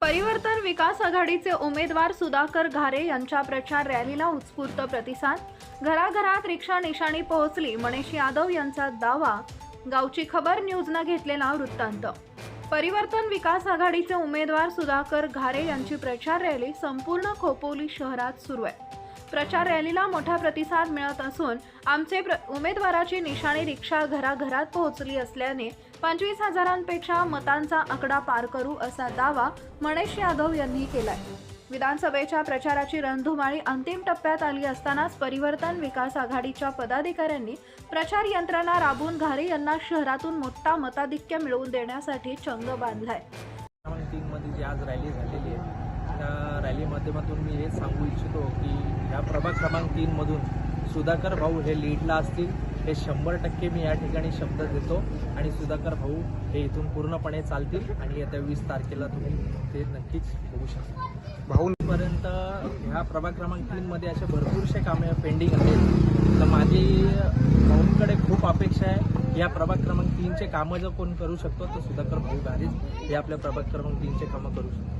परिवर्तन विकास आघाडीचे उमेदवार सुधाकर घारे यांच्या प्रचार रॅलीला उत्स्फूर्त प्रतिसाद. घराघरात रिक्षा निशाणी पोहोचली मणेश यादव यांचा दावा. गावची खबर न्यूजनं घेतलेला वृत्तांत. परिवर्तन विकास आघाडीचे उमेदवार सुधाकर घारे यांची प्रचार रॅली संपूर्ण खोपोली शहरात सुरू आहे. प्रचार रॅलीला मोठा प्रतिसाद मिळत असून आमचे प्र उमेदवाराची निशाणी रिक्षा घराघरात पोहोचली असल्याने पंचवीस हजारांपेक्षा मतांचा आकडा पार करू असा दावा मणेश यादव यांनी केलाय. विधानसभेच्या प्रचाराची रणधुमाळी अंतिम टप्प्यात आली असतानाच परिवर्तन विकास आघाडीच्या पदाधिकाऱ्यांनी प्रचार यंत्रणा राबून घारे यांना शहरातून मोठा मताधिक्य मिळवून देण्यासाठी चंग बांधलाय. तीनमध्ये जी आज रॅली झालेली आहे त्या रॅली माध्यमातून मी हे सांगू इच्छितो की प्रभाग क्रमांक तीनमधून सुधाकर भाऊ हे लीडला असतील. हे शंभर टक्के मी या ठिकाणी शब्द देतो. आणि सुधाकर भाऊ हे इथून पूर्णपणे चालतील. आणि येत्या वीस तारखेला तुम्ही ते नक्कीच बघू शकता. भाऊपर्यंत ह्या प्रभाग क्रमांक तीनमध्ये असे भरपूरसे कामे पेंडिंग आहेत. तर माझी भाऊंकडे खूप अपेक्षा आहे. या प्रभाग क्रमांक तीनचे कामं जर कोण करू शकतो तर सुधाकर भाऊ गारीच हे आपल्या प्रभाग क्रमांक तीनचे कामं करू शकतो.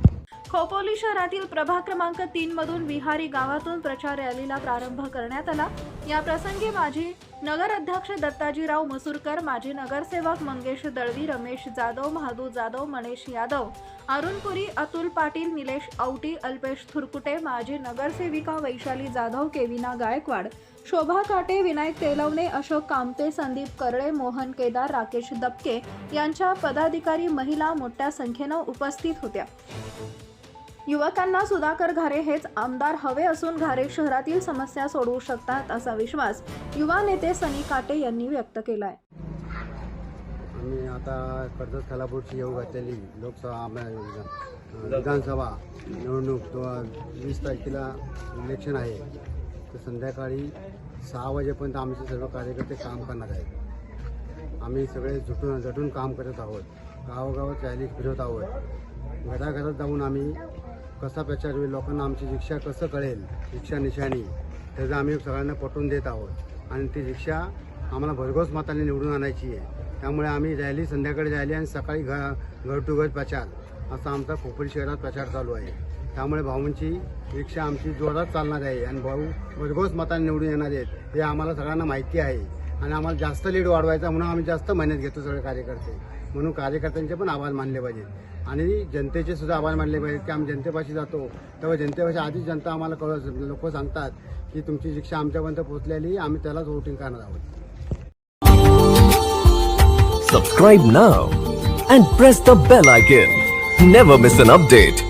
खोपोली शहरातील प्रभाग क्रमांक तीन मधून विहारी गावातून प्रचार रॅलीला प्रारंभ करण्यात आला. या प्रसंगी माजी नगर अध्यक्ष दत्ताजीराव मसूरकर माजी नगरसेवक मंगेश दळवी रमेश जाधव महादू जाधव मनेश यादव अरुणपुरी अतुल पाटील निलेश औटी अल्पेश थुरकुटे माजी नगरसेविका वैशाली जाधव केविना गायकवाड शोभा काटे विनायक तेलवणे अशोक कामते संदीप करळे मोहन केदार राकेश दबके यांच्या पदाधिकारी महिला मोठ्या संख्येनं उपस्थित होत्या. युवकांना सुधाकर घारे हेच आमदार हवे असून घारे शहरातील समस्या सोडवू शकतात असा विश्वास युवा नेते सनी काटे यांनी व्यक्त केलाय. आम्ही आता कर्जत खालापूरची येऊ घातलेली लोकसभा विधानसभा निवडणूक वीस तारखेला इलेक्शन आहे. तर संध्याकाळी सहा वाजेपर्यंत आमचे सर्व कार्यकर्ते काम करणार आहेत. आम्ही सगळे झुटून झटून काम करत आहोत. गावोगावात रॅली फिरवत आहोत. घराघरात जाऊन आम्ही कसा प्रचार होईल लोकांना आमची रिक्षा कसं कळेल रिक्षा निशाणी त्याचं आम्ही सगळ्यांना पटवून देत आहोत. आणि ती रिक्षा आम्हाला भरघोस मताने निवडून आणायची आहे. त्यामुळे आम्ही रॅली संध्याकाळी रॅली आणि सकाळी घ घर टू घर प्रचार असा आमचा खोपोली शहरात प्रचार चालू आहे. त्यामुळे भाऊंची रिक्षा आमची जोरात चालणार आहे आणि भाऊ भरघोस मताने निवडून येणार आहेत हे आम्हाला सगळ्यांना माहिती आहे. आणि आम्हाला जास्त लीड वाढवायचा म्हणून आम्ही जास्त मेहनत घेतो सगळे कार्यकर्ते. म्हणून कार्यकर्त्यांचे पण आभार मानले पाहिजेत. आणि जनतेचे सुद्धा आभार मानले पाहिजेत की आम्ही जनतेपाशी जातो. तेव्हा जनतेपाशी आधीच जनता आम्हाला कळत लोक सांगतात की तुमची शिक्षा आमच्यापर्यंत पोहोचलेली आम्ही त्यालाच वोटिंग करणार आहोत. Subscribe now and press the bell icon never miss an update